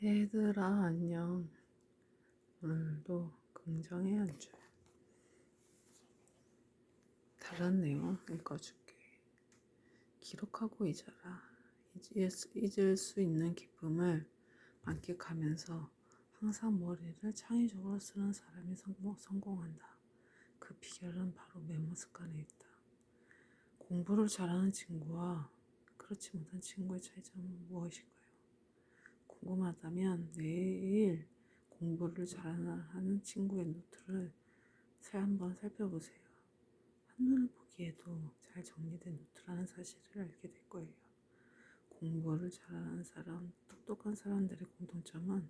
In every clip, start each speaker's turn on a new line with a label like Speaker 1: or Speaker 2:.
Speaker 1: 얘들아 안녕. 오늘도 긍정의 한줄 다른 내용 읽어줄게. 기록하고 잊어라. 잊을 수, 있는 기쁨을 만끽하면서 항상 머리를 창의적으로 쓰는 사람이 성공, 성공한다. 그 비결은 바로 메모 습관에 있다. 공부를 잘하는 친구와 그렇지 못한 친구의 차이점은 무엇일까요? 궁금하다면 내일 공부를 잘하는 친구의 노트를 잘 한번 살펴보세요. 한눈에 보기에도 잘 정리된 노트라는 사실을 알게 될 거예요. 공부를 잘하는 사람, 똑똑한 사람들의 공통점은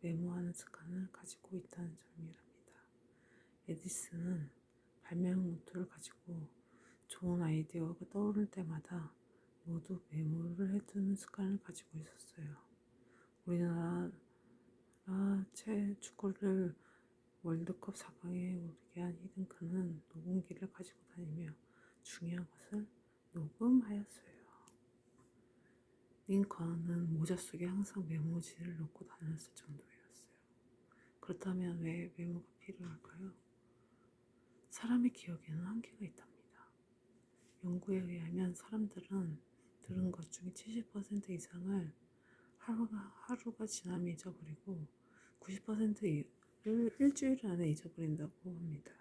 Speaker 1: 메모하는 습관을 가지고 있다는 점이랍니다. 에디슨은 발명 노트를 가지고 좋은 아이디어가 떠오를 때마다 모두 메모를 해두는 습관을 가지고 있었어요. 우리나라 최 축구를 월드컵 4강에 오르게 한 히든크는 녹음기를 가지고 다니며 중요한 것을 녹음하였어요. 링컨은 모자 속에 항상 메모지를 넣고 다녔을 정도였어요. 그렇다면 왜 메모가 필요할까요? 사람의 기억에는 한계가 있답니다. 연구에 의하면 사람들은 들은 것 중에 70% 이상을 하루가, 하루가 지나면 잊어버리고 90%를 일주일 안에 잊어버린다고 합니다.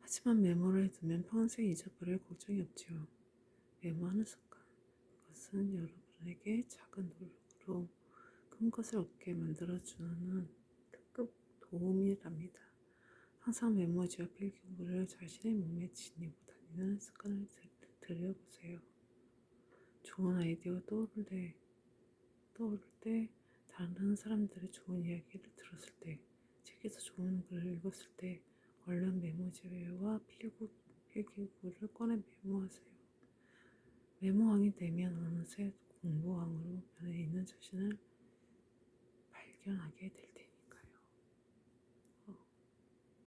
Speaker 1: 하지만 메모를 해두면 평생 잊어버릴 걱정이 없지요. 메모하는 습관. 그것은 여러분에게 작은 노력으로 큰 것을 얻게 만들어주는 특급 도움이랍니다. 항상 메모지와 필기구를 자신의 몸에 지니고 다니는 습관을 들여보세요. 좋은 아이디어가 떠오를 때 떠오를 때 다른 사람들의 좋은 이야기를 들었을 때 책에서 좋은 글을 읽었을 때 얼른 메모지와 필구, 필기구를 꺼내 메모하세요. 메모왕이 되면 어느새 공부왕으로 변해 있는 자신을 발견하게 될 테니